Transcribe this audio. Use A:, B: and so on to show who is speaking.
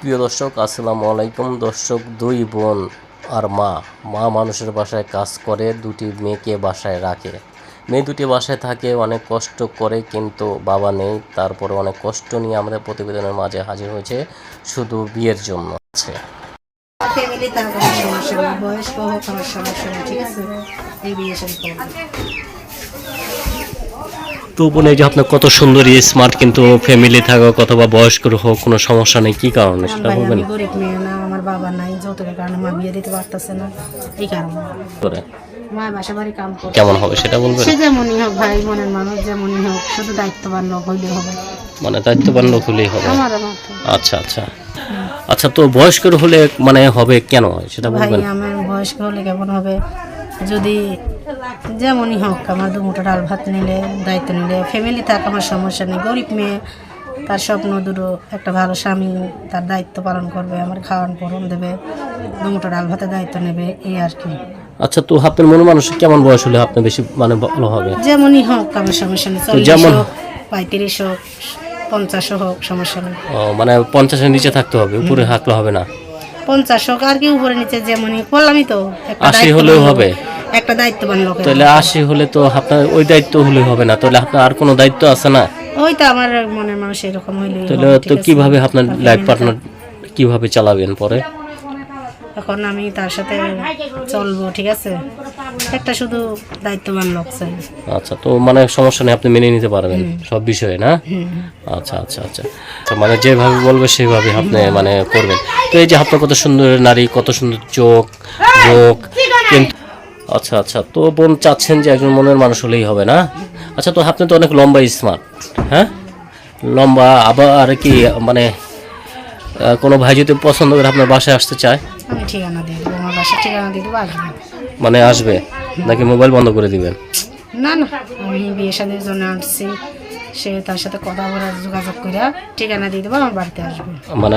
A: প্রিয় দর্শক, আসসালামু আলাইকুম। দর্শক দুই বোন আর মা মা মানুষের বাসায় কাজ করে, দুটি মেয়েকে বাসায় রাখে। মেয়ে দুটি বাসায় থাকে, অনেক কষ্ট করে, কিন্তু বাবা নেই। তারপরে অনেক কষ্ট নিয়ে আমাদের প্রতিবেদনের মাঝে হাজির হয়েছে, শুধু বিয়ের জন্য আছে।
B: বয়স্ক হোক, আমার সমস্যা নেই, ঠিক আছে? এই বিয়ে করব।
A: তো বোন এই যে আপনার কত সুন্দরী স্মার্ট কিন্তু ফ্যামিলি থাকা অথবা বয়স্ক হোক কোনো সমস্যা নেই কি কারণে? সেটা বলবেন?
B: গরিব মেয়ে না আমার বাবা নাই যৌতুকের কারণে মা বিয়ে দিতে পারতেছে না এই কারণে।
A: করে।
B: মা বাসা বাড়ি কাম করে
A: কেমন হবে সেটা বলবেন?
B: সে যেমনই হোক ভাই মনের মানুষ যেমনই হোক শুধু দায়িত্ববান লোক হইলে হবে।
A: মানে দায়িত্ববান লোক হলেই হবে।
B: আমার মতো
A: আচ্ছা আচ্ছা। আচ্ছা তো বয়স্কর হলে মানে হবে কেন? সেটা
B: ভাই আমার বয়স্ক হলে কেমন হবে? যদি যেমনই হোক আমার দু মুঠো ডাল ভাত নিলে দায়িত্ব নিলে ফ্যামিলি থাক আমার সমস্যা নেই। গরিব মেয়ে তার স্বপ্ন দুটো একটা ভালো স্বামী তার দায়িত্ব পালন করবে আমার খাওয়ান পরন দেবে দু মুঠো ডাল ভাতের দায়িত্ব নেবে এই আর কি।
A: আচ্ছা তো আপনার মনে মানুষ কেমন বয়স হলে আপনি বেশি মানে ভালো হবে?
B: যেমনই হোক আমার সমস্যা নেই।
A: যেমন-
B: পঁয়ত্রিশ হোক পঞ্চাশ হোক সমস্যা নেই।
A: ও, মানে পঞ্চাশের নিচে থাকতে হবে উপরে হাঁকলে হবে না?
B: পঞ্চাশ হোক আর কি উপরে নিচে যেমনই বললামই তো।
A: আশি হলেও হবে?
B: একটা দায়িত্ববান লোকের
A: তাহলে আশি হলে তো আপনার ওই দায়িত্ব হলে হবে না। তাহলে আপনার আর কোনো দায়িত্ব আছে না?
B: ওই তো আমার মনের মানুষ এরকম হইলেই
A: তাহলে তো কীভাবে আপনার লাইফ পার্টনার কীভাবে চালাবেন পরে?
B: এখন আমি তার সাথে চলবো ঠিক আছে? একটা শুধু দায়িত্ববান লোক চাই।
A: আচ্ছা তো মানে সমস্যা নেই আপনি মেনে নিতে পারবেন সব বিষয়ে না? আচ্ছা আচ্ছা আচ্ছা। তো মানে যেভাবে বলবে সেভাবে আপনি মানে করবেন। তো এই যে আপনার কত সুন্দর নারী কত সুন্দর চোখ মুখ কিন্তু আচ্ছা আচ্ছা। তো বোন চাচ্ছেন যে একজন মনের মানুষ হলেই হবে না? আচ্ছা তো আপনি তো অনেক লম্বা স্মার্ট হ্যাঁ? লম্বা আবার আর কি মানে কোনো ভাই যদি পছন্দ করে আপনার বাসায় আসতে চায়?
B: ঠিকানা দিয়ে দেবো আমার বাসার ঠিকানা দিয়ে দেবো আসবে।
A: মানে আসবে? নাকি মোবাইল বন্ধ করে দিবেন?
B: না না। আমি বিয়ে শাদির জন্য আসছি সে তার সাথে কথা বলার যোগাযোগ করে ঠিকানা দিয়ে দেবো আমার বাড়িতে আসবে।
A: মানে